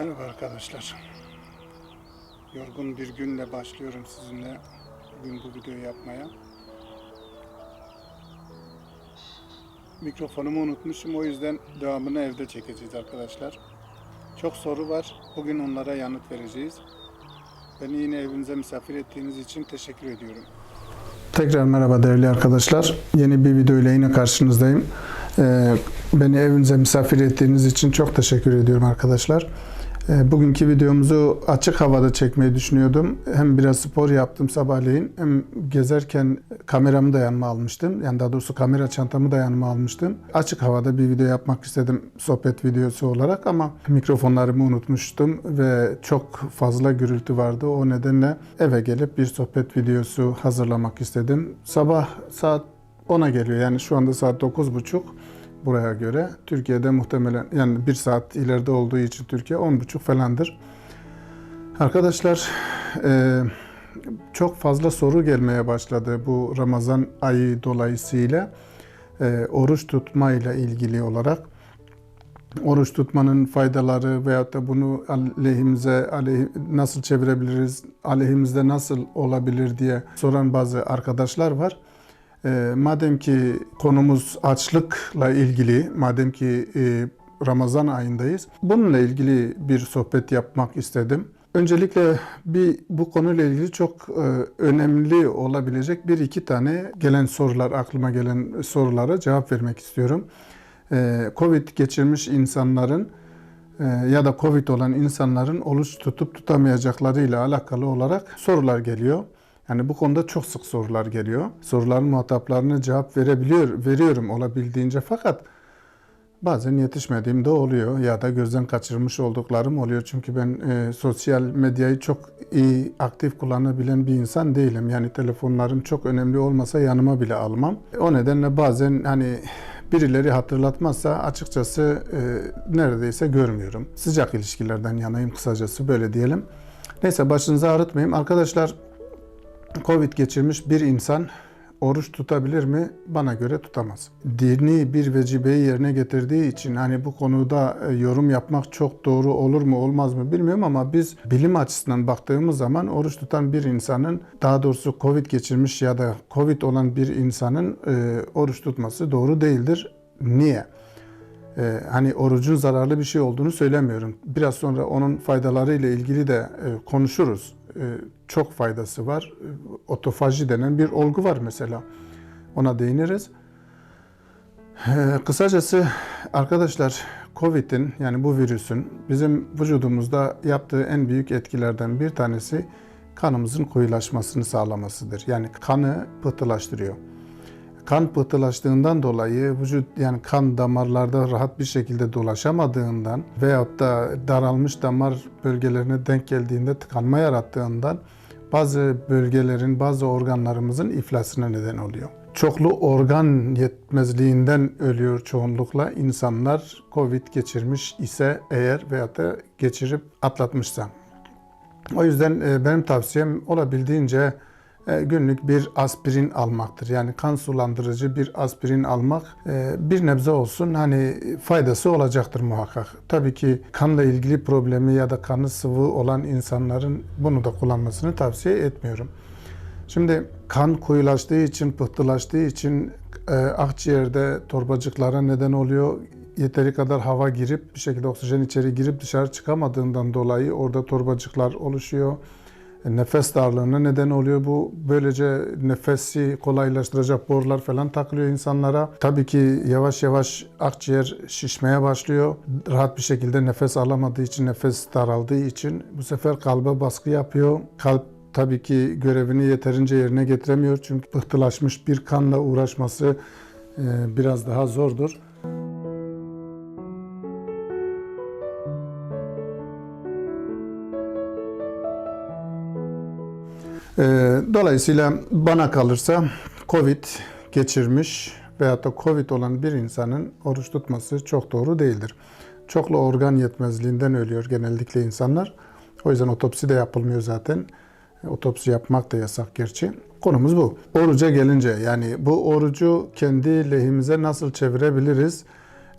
Merhaba arkadaşlar. Yorgun bir günle başlıyorum sizinle bugün bu videoyu yapmaya. Mikrofonumu unutmuşum o yüzden devamını evde çekeceğiz arkadaşlar. Çok soru var. Bugün onlara yanıt vereceğiz. Beni yine evinize misafir ettiğiniz için teşekkür ediyorum. Tekrar merhaba değerli arkadaşlar. Yeni bir video ile yine karşınızdayım. Ee, beni evinize misafir ettiğiniz için çok teşekkür ediyorum arkadaşlar. Ee, bugünkü videomuzu açık havada çekmeyi düşünüyordum. Hem biraz spor yaptım sabahleyin hem gezerken kameramı da yanıma almıştım. Yani daha doğrusu kamera çantamı da yanıma almıştım. Açık havada bir video yapmak istedim sohbet videosu olarak ama mikrofonlarımı unutmuştum ve çok fazla gürültü vardı. O nedenle eve gelip bir sohbet videosu hazırlamak istedim. Sabah saat 10'a geliyor. Yani şu anda saat 9.30 buraya göre. Türkiye'de muhtemelen yani bir saat ileride olduğu için Türkiye 10.30 falandır. Arkadaşlar e, çok fazla soru gelmeye başladı bu Ramazan ayı dolayısıyla e, oruç tutma ile ilgili olarak. Oruç tutmanın faydaları veyahut da bunu aleyhimize aleyh, nasıl çevirebiliriz, aleyhimizde nasıl olabilir diye soran bazı arkadaşlar var. E, madem ki konumuz açlıkla ilgili, madem ki e, Ramazan ayındayız, bununla ilgili bir sohbet yapmak istedim. Öncelikle bir bu konuyla ilgili çok e, önemli olabilecek bir iki tane gelen sorular, aklıma gelen sorulara cevap vermek istiyorum. E, Covid geçirmiş insanların ya da Covid olan insanların oruç tutup tutamayacaklarıyla alakalı olarak sorular geliyor. Yani bu konuda çok sık sorular geliyor. Soruların muhataplarına cevap verebiliyor, veriyorum olabildiğince fakat bazen yetişmediğim de oluyor ya da gözden kaçırmış olduklarım oluyor. Çünkü ben e, sosyal medyayı çok iyi aktif kullanabilen bir insan değilim. Yani telefonlarım çok önemli olmasa yanıma bile almam. O nedenle bazen hani birileri hatırlatmazsa açıkçası e, neredeyse görmüyorum. Sıcak ilişkilerden yanayım kısacası böyle diyelim. Neyse başınızı ağrıtmayayım. Arkadaşlar Covid geçirmiş bir insan oruç tutabilir mi? Bana göre tutamaz. Dini bir vecibeyi yerine getirdiği için hani bu konuda e, yorum yapmak çok doğru olur mu olmaz mı bilmiyorum ama biz bilim açısından baktığımız zaman oruç tutan bir insanın daha doğrusu Covid geçirmiş ya da Covid olan bir insanın e, oruç tutması doğru değildir. Niye? Ee, hani orucun zararlı bir şey olduğunu söylemiyorum. Biraz sonra onun faydaları ile ilgili de e, konuşuruz. E, çok faydası var. E, otofaji denen bir olgu var mesela. Ona değiniriz. E, kısacası arkadaşlar Covid'in yani bu virüsün bizim vücudumuzda yaptığı en büyük etkilerden bir tanesi kanımızın koyulaşmasını sağlamasıdır. Yani kanı pıhtılaştırıyor. Kan pıhtılaştığından dolayı vücut yani kan damarlarda rahat bir şekilde dolaşamadığından veyahut da daralmış damar bölgelerine denk geldiğinde tıkanma yarattığından bazı bölgelerin, bazı organlarımızın iflasına neden oluyor. Çoklu organ yetmezliğinden ölüyor çoğunlukla insanlar Covid geçirmiş ise eğer veyahut da geçirip atlatmışsa. O yüzden e, benim tavsiyem olabildiğince günlük bir aspirin almaktır. Yani kan sulandırıcı bir aspirin almak e, bir nebze olsun hani faydası olacaktır muhakkak. Tabii ki kanla ilgili problemi ya da kanı sıvı olan insanların bunu da kullanmasını tavsiye etmiyorum. Şimdi kan koyulaştığı için, pıhtılaştığı için e, akciğerde torbacıklara neden oluyor. Yeteri kadar hava girip bir şekilde oksijen içeri girip dışarı çıkamadığından dolayı orada torbacıklar oluşuyor nefes darlığına neden oluyor bu. Böylece nefesi kolaylaştıracak borular falan takılıyor insanlara. Tabii ki yavaş yavaş akciğer şişmeye başlıyor. Rahat bir şekilde nefes alamadığı için, nefes daraldığı için bu sefer kalbe baskı yapıyor. Kalp tabii ki görevini yeterince yerine getiremiyor. Çünkü pıhtılaşmış bir kanla uğraşması e, biraz daha zordur. Dolayısıyla bana kalırsa Covid geçirmiş veyahut da Covid olan bir insanın oruç tutması çok doğru değildir. Çoklu organ yetmezliğinden ölüyor genellikle insanlar. O yüzden otopsi de yapılmıyor zaten. Otopsi yapmak da yasak gerçi. Konumuz bu. Oruca gelince yani bu orucu kendi lehimize nasıl çevirebiliriz?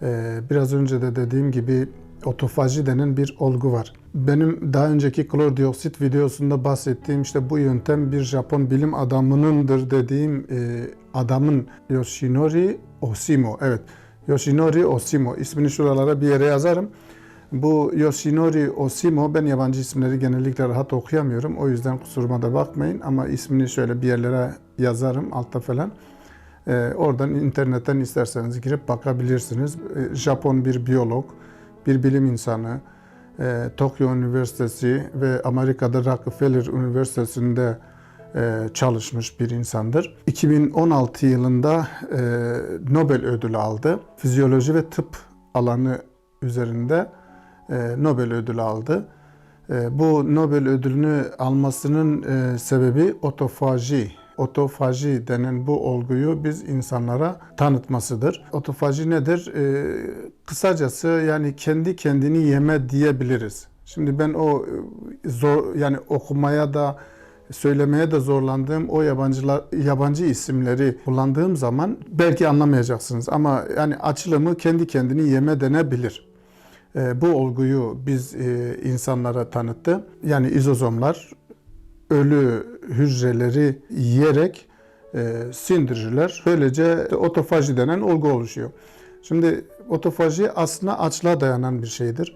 Ee, biraz önce de dediğim gibi otofaji denen bir olgu var. Benim daha önceki klordioksit videosunda bahsettiğim işte bu yöntem bir Japon bilim adamınındır dediğim e, adamın Yoshinori Oshimo. Evet, Yoshinori Oshimo. ismini şuralara bir yere yazarım. Bu Yoshinori Oshimo, ben yabancı isimleri genellikle rahat okuyamıyorum. O yüzden kusuruma da bakmayın ama ismini şöyle bir yerlere yazarım altta falan. Ee, oradan internetten isterseniz girip bakabilirsiniz. Ee, Japon bir biyolog, bir bilim insanı, e, Tokyo Üniversitesi ve Amerika'da Rockefeller Üniversitesi'nde e, çalışmış bir insandır. 2016 yılında e, Nobel ödülü aldı. Fizyoloji ve tıp alanı üzerinde e, Nobel ödülü aldı. E, Bu Nobel ödülünü almasının e, sebebi otofaji. Otofaji denen bu olguyu biz insanlara tanıtmasıdır. Otofaji nedir? E, Kısacası yani kendi kendini yeme diyebiliriz. Şimdi ben o e, zor yani okumaya da söylemeye de zorlandığım o yabancılar yabancı isimleri kullandığım zaman belki anlamayacaksınız ama yani açılımı kendi kendini yeme denebilir. E, bu olguyu biz e, insanlara tanıttı. Yani izozomlar ölü hücreleri yiyerek e, sindirirler. Böylece otofaji denen olgu oluşuyor. Şimdi otofaji aslında açlığa dayanan bir şeydir.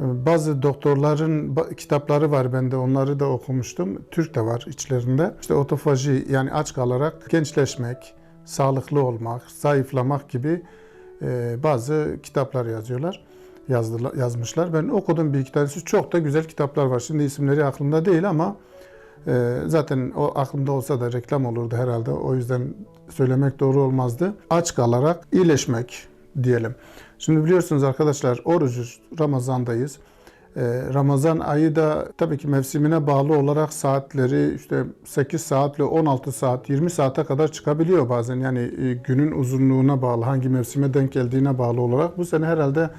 E, Bazı doktorların kitapları var bende onları da okumuştum. Türk de var içlerinde. İşte otofaji yani aç kalarak gençleşmek, sağlıklı olmak, zayıflamak gibi e, bazı kitaplar yazıyorlar. Yazdılar, yazmışlar. Ben okudum bir iki tanesi. Çok da güzel kitaplar var. Şimdi isimleri aklımda değil ama e, zaten o aklımda olsa da reklam olurdu herhalde. O yüzden söylemek doğru olmazdı. Aç kalarak iyileşmek diyelim. Şimdi biliyorsunuz arkadaşlar orucuz, Ramazan'dayız. Ee, Ramazan ayı da tabii ki mevsimine bağlı olarak saatleri işte 8 saatle 16 saat 20 saate kadar çıkabiliyor bazen. Yani e, günün uzunluğuna bağlı hangi mevsime denk geldiğine bağlı olarak. Bu sene herhalde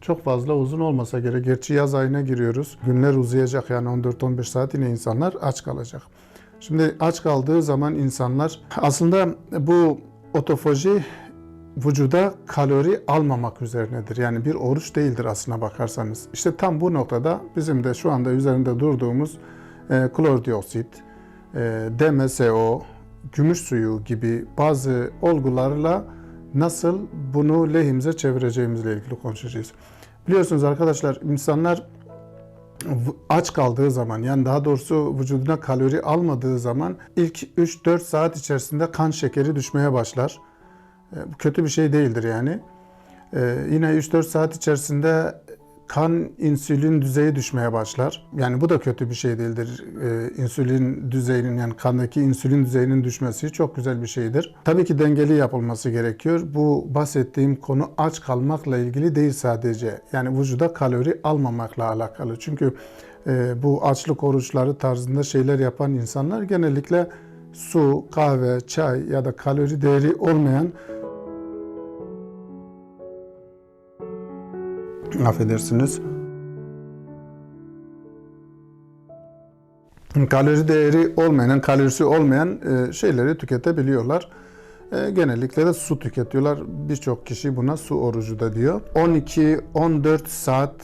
çok fazla uzun olmasa gerek. Gerçi yaz ayına giriyoruz. Günler uzayacak yani 14-15 saat yine insanlar aç kalacak. Şimdi aç kaldığı zaman insanlar aslında bu otofaji vücuda kalori almamak üzerinedir. Yani bir oruç değildir aslına bakarsanız. İşte tam bu noktada bizim de şu anda üzerinde durduğumuz e, klordioksit, e, DMSO, gümüş suyu gibi bazı olgularla nasıl bunu lehimize çevireceğimizle ilgili konuşacağız. Biliyorsunuz arkadaşlar insanlar aç kaldığı zaman yani daha doğrusu vücuduna kalori almadığı zaman ilk 3-4 saat içerisinde kan şekeri düşmeye başlar. E, Bu kötü bir şey değildir yani. E, yine 3-4 saat içerisinde kan insülin düzeyi düşmeye başlar. Yani bu da kötü bir şey değildir. E, insülin düzeyinin yani kandaki insülin düzeyinin düşmesi çok güzel bir şeydir. Tabii ki dengeli yapılması gerekiyor. Bu bahsettiğim konu aç kalmakla ilgili değil sadece. Yani vücuda kalori almamakla alakalı. Çünkü e, bu açlık oruçları tarzında şeyler yapan insanlar genellikle su, kahve, çay ya da kalori değeri olmayan affedersiniz. Kalori değeri olmayan, kalorisi olmayan e, şeyleri tüketebiliyorlar. E, Genellikle de su tüketiyorlar. Birçok kişi buna su orucu da diyor. 12-14 saat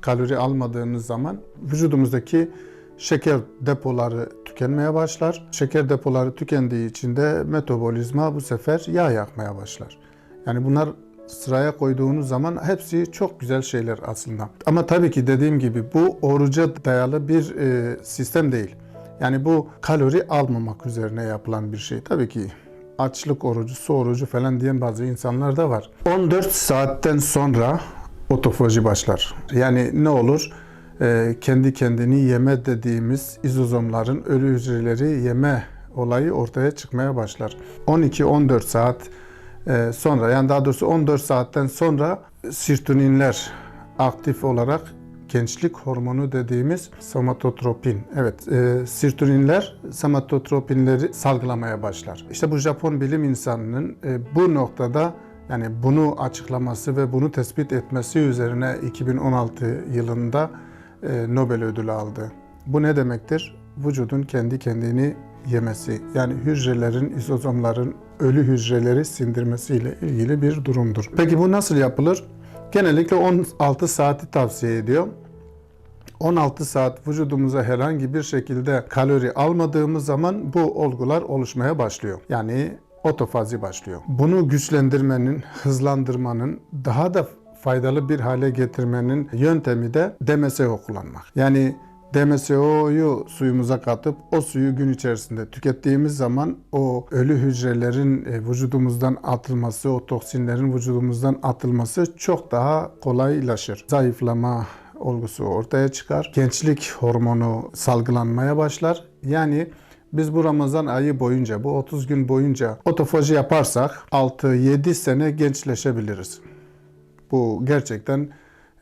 kalori almadığınız zaman vücudumuzdaki şeker depoları tükenmeye başlar. Şeker depoları tükendiği için de metabolizma bu sefer yağ yakmaya başlar. Yani bunlar sıraya koyduğunuz zaman hepsi çok güzel şeyler aslında. Ama tabii ki dediğim gibi bu oruca dayalı bir e, sistem değil. Yani bu kalori almamak üzerine yapılan bir şey. Tabii ki açlık orucu, su orucu falan diyen bazı insanlar da var. 14 saatten sonra otofaji başlar. Yani ne olur? Ee, kendi kendini yeme dediğimiz izozomların ölü hücreleri yeme olayı ortaya çıkmaya başlar. 12-14 saat sonra yani daha doğrusu 14 saatten sonra sirtuninler aktif olarak gençlik hormonu dediğimiz somatotropin. Evet, e, sirtuninler somatotropinleri salgılamaya başlar. İşte bu Japon bilim insanının e, bu noktada yani bunu açıklaması ve bunu tespit etmesi üzerine 2016 yılında e, Nobel ödülü aldı. Bu ne demektir? Vücudun kendi kendini yemesi. Yani hücrelerin, izozomların ölü hücreleri sindirmesiyle ilgili bir durumdur. Peki bu nasıl yapılır? Genellikle 16 saati tavsiye ediyor. 16 saat vücudumuza herhangi bir şekilde kalori almadığımız zaman bu olgular oluşmaya başlıyor. Yani otofazi başlıyor. Bunu güçlendirmenin, hızlandırmanın, daha da faydalı bir hale getirmenin yöntemi de DMSO kullanmak. Yani DMSO'yu suyumuza katıp o suyu gün içerisinde tükettiğimiz zaman o ölü hücrelerin e, vücudumuzdan atılması, o toksinlerin vücudumuzdan atılması çok daha kolaylaşır. Zayıflama olgusu ortaya çıkar. Gençlik hormonu salgılanmaya başlar. Yani biz bu Ramazan ayı boyunca, bu 30 gün boyunca otofaji yaparsak 6-7 sene gençleşebiliriz. Bu gerçekten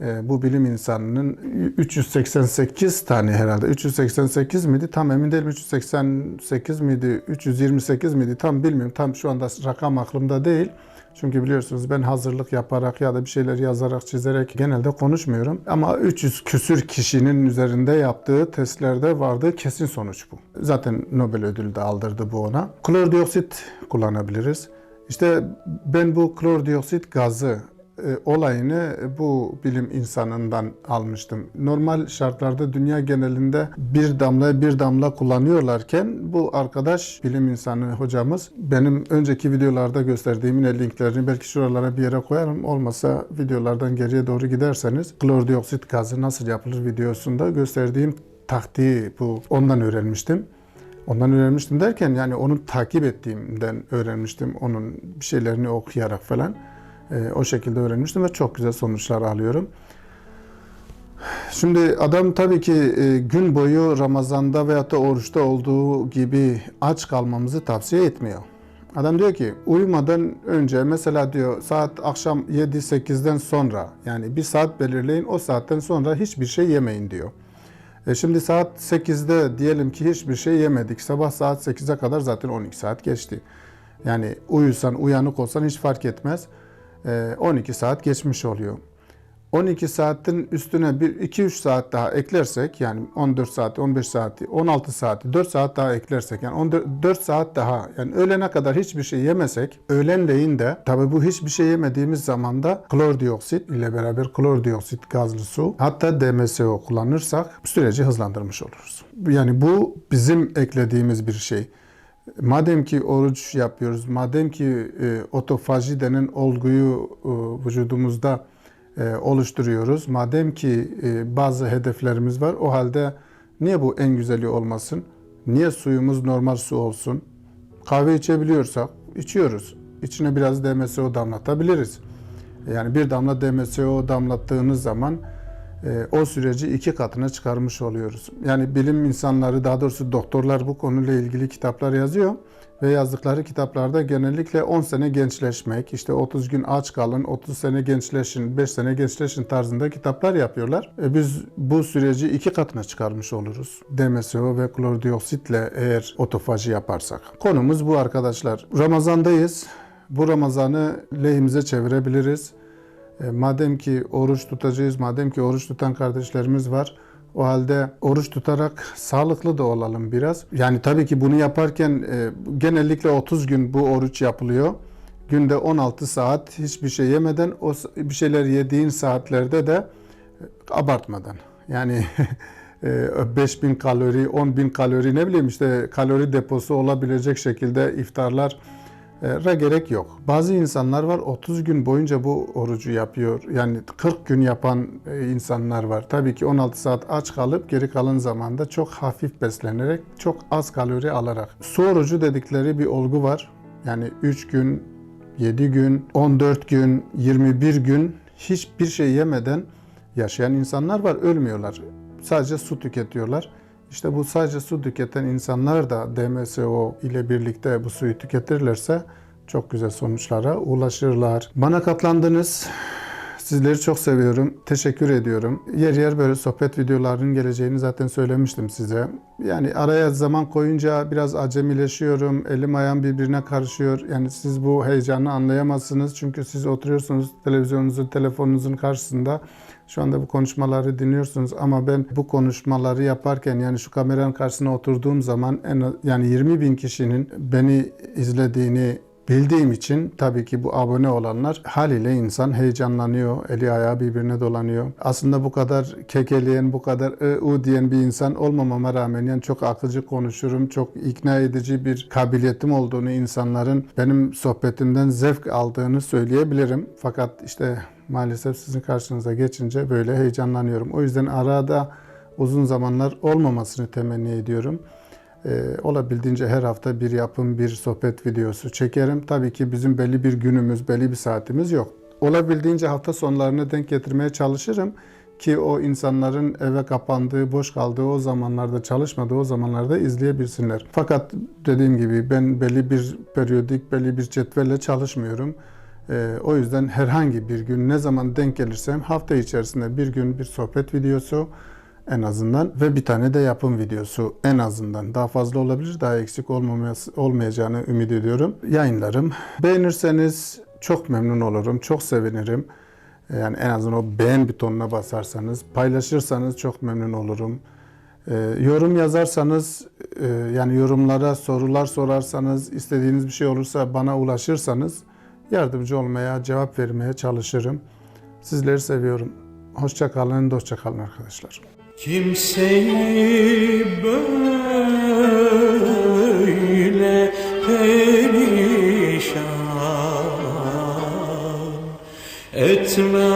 bu bilim insanının 388 tane herhalde 388 miydi tam emin değilim 388 miydi 328 miydi tam bilmiyorum tam şu anda rakam aklımda değil. Çünkü biliyorsunuz ben hazırlık yaparak ya da bir şeyler yazarak çizerek genelde konuşmuyorum. Ama 300 küsür kişinin üzerinde yaptığı testlerde vardı kesin sonuç bu. Zaten Nobel ödülü de aldırdı bu ona. Klordioksit kullanabiliriz. İşte ben bu klordioksit gazı olayını bu bilim insanından almıştım. Normal şartlarda dünya genelinde bir damla bir damla kullanıyorlarken bu arkadaş bilim insanı hocamız benim önceki videolarda gösterdiğim linklerini belki şuralara bir yere koyarım. Olmasa videolardan geriye doğru giderseniz klordioksit gazı nasıl yapılır videosunda gösterdiğim taktiği bu ondan öğrenmiştim. Ondan öğrenmiştim derken yani onu takip ettiğimden öğrenmiştim. Onun bir şeylerini okuyarak falan. E, o şekilde öğrenmiştim ve çok güzel sonuçlar alıyorum. Şimdi adam tabii ki e, gün boyu Ramazan'da veyahut da oruçta olduğu gibi aç kalmamızı tavsiye etmiyor. Adam diyor ki uyumadan önce mesela diyor saat akşam 7-8'den sonra yani bir saat belirleyin o saatten sonra hiçbir şey yemeyin diyor. E şimdi saat 8'de diyelim ki hiçbir şey yemedik. Sabah saat 8'e kadar zaten 12 saat geçti. Yani uyusan uyanık olsan hiç fark etmez. 12 saat geçmiş oluyor. 12 saatin üstüne bir 2-3 saat daha eklersek yani 14 saat, 15 saati, 16 saati, 4 saat daha eklersek yani 14, 4 saat daha yani öğlene kadar hiçbir şey yemesek öğlenleyin de tabi bu hiçbir şey yemediğimiz zaman da klordioksit ile beraber klordioksit gazlı su hatta DMSO kullanırsak süreci hızlandırmış oluruz. Yani bu bizim eklediğimiz bir şey. Madem ki oruç yapıyoruz, madem ki e, otofaji denen olguyu e, vücudumuzda e, oluşturuyoruz, madem ki e, bazı hedeflerimiz var, o halde niye bu en güzeli olmasın? Niye suyumuz normal su olsun? Kahve içebiliyorsak içiyoruz. İçine biraz DMSO damlatabiliriz. Yani bir damla DMSO damlattığınız zaman o süreci iki katına çıkarmış oluyoruz. Yani bilim insanları daha doğrusu doktorlar bu konuyla ilgili kitaplar yazıyor ve yazdıkları kitaplarda genellikle 10 sene gençleşmek, işte 30 gün aç kalın, 30 sene gençleşin, 5 sene gençleşin tarzında kitaplar yapıyorlar. E biz bu süreci iki katına çıkarmış oluruz. DMSO ve klordioksitle eğer otofaji yaparsak. Konumuz bu arkadaşlar. Ramazandayız. Bu Ramazan'ı lehimize çevirebiliriz. E, madem ki oruç tutacağız, madem ki oruç tutan kardeşlerimiz var, o halde oruç tutarak sağlıklı da olalım biraz. Yani tabii ki bunu yaparken e, genellikle 30 gün bu oruç yapılıyor. Günde 16 saat hiçbir şey yemeden o bir şeyler yediğin saatlerde de e, abartmadan. Yani 5000 kalori, 10.000 kalori ne bileyim işte kalori deposu olabilecek şekilde iftarlar ra gerek yok. Bazı insanlar var 30 gün boyunca bu orucu yapıyor. Yani 40 gün yapan insanlar var. Tabii ki 16 saat aç kalıp geri kalan zamanda çok hafif beslenerek, çok az kalori alarak. Su orucu dedikleri bir olgu var. Yani 3 gün, 7 gün, 14 gün, 21 gün hiçbir şey yemeden yaşayan insanlar var. Ölmüyorlar. Sadece su tüketiyorlar. İşte bu sadece su tüketen insanlar da DMSO ile birlikte bu suyu tüketirlerse çok güzel sonuçlara ulaşırlar. Bana katlandınız. Sizleri çok seviyorum. Teşekkür ediyorum. Yer yer böyle sohbet videolarının geleceğini zaten söylemiştim size. Yani araya zaman koyunca biraz acemileşiyorum. Elim ayağım birbirine karışıyor. Yani siz bu heyecanı anlayamazsınız. Çünkü siz oturuyorsunuz televizyonunuzun, telefonunuzun karşısında. Şu anda bu konuşmaları dinliyorsunuz ama ben bu konuşmaları yaparken yani şu kameranın karşısına oturduğum zaman en yani 20 bin kişinin beni izlediğini bildiğim için tabii ki bu abone olanlar haliyle insan heyecanlanıyor, eli ayağı birbirine dolanıyor. Aslında bu kadar kekeleyen, bu kadar ı, u diyen bir insan olmamama rağmen yani çok akıcı konuşurum, çok ikna edici bir kabiliyetim olduğunu insanların benim sohbetimden zevk aldığını söyleyebilirim. Fakat işte maalesef sizin karşınıza geçince böyle heyecanlanıyorum. O yüzden arada uzun zamanlar olmamasını temenni ediyorum. Ee, olabildiğince her hafta bir yapım, bir sohbet videosu çekerim. Tabii ki bizim belli bir günümüz, belli bir saatimiz yok. Olabildiğince hafta sonlarını denk getirmeye çalışırım ki o insanların eve kapandığı, boş kaldığı o zamanlarda, çalışmadığı o zamanlarda izleyebilsinler. Fakat dediğim gibi ben belli bir periyodik, belli bir cetvelle çalışmıyorum. Ee, o yüzden herhangi bir gün ne zaman denk gelirsem hafta içerisinde bir gün bir sohbet videosu en azından ve bir tane de yapım videosu en azından. Daha fazla olabilir, daha eksik olmayacağını ümit ediyorum. Yayınlarım. Beğenirseniz çok memnun olurum, çok sevinirim. Yani en azından o beğen butonuna basarsanız, paylaşırsanız çok memnun olurum. Ee, yorum yazarsanız, e, yani yorumlara sorular sorarsanız, istediğiniz bir şey olursa bana ulaşırsanız yardımcı olmaya, cevap vermeye çalışırım. Sizleri seviyorum. Hoşça kalın, dostça kalın arkadaşlar. Kimseyi böyle perişan etme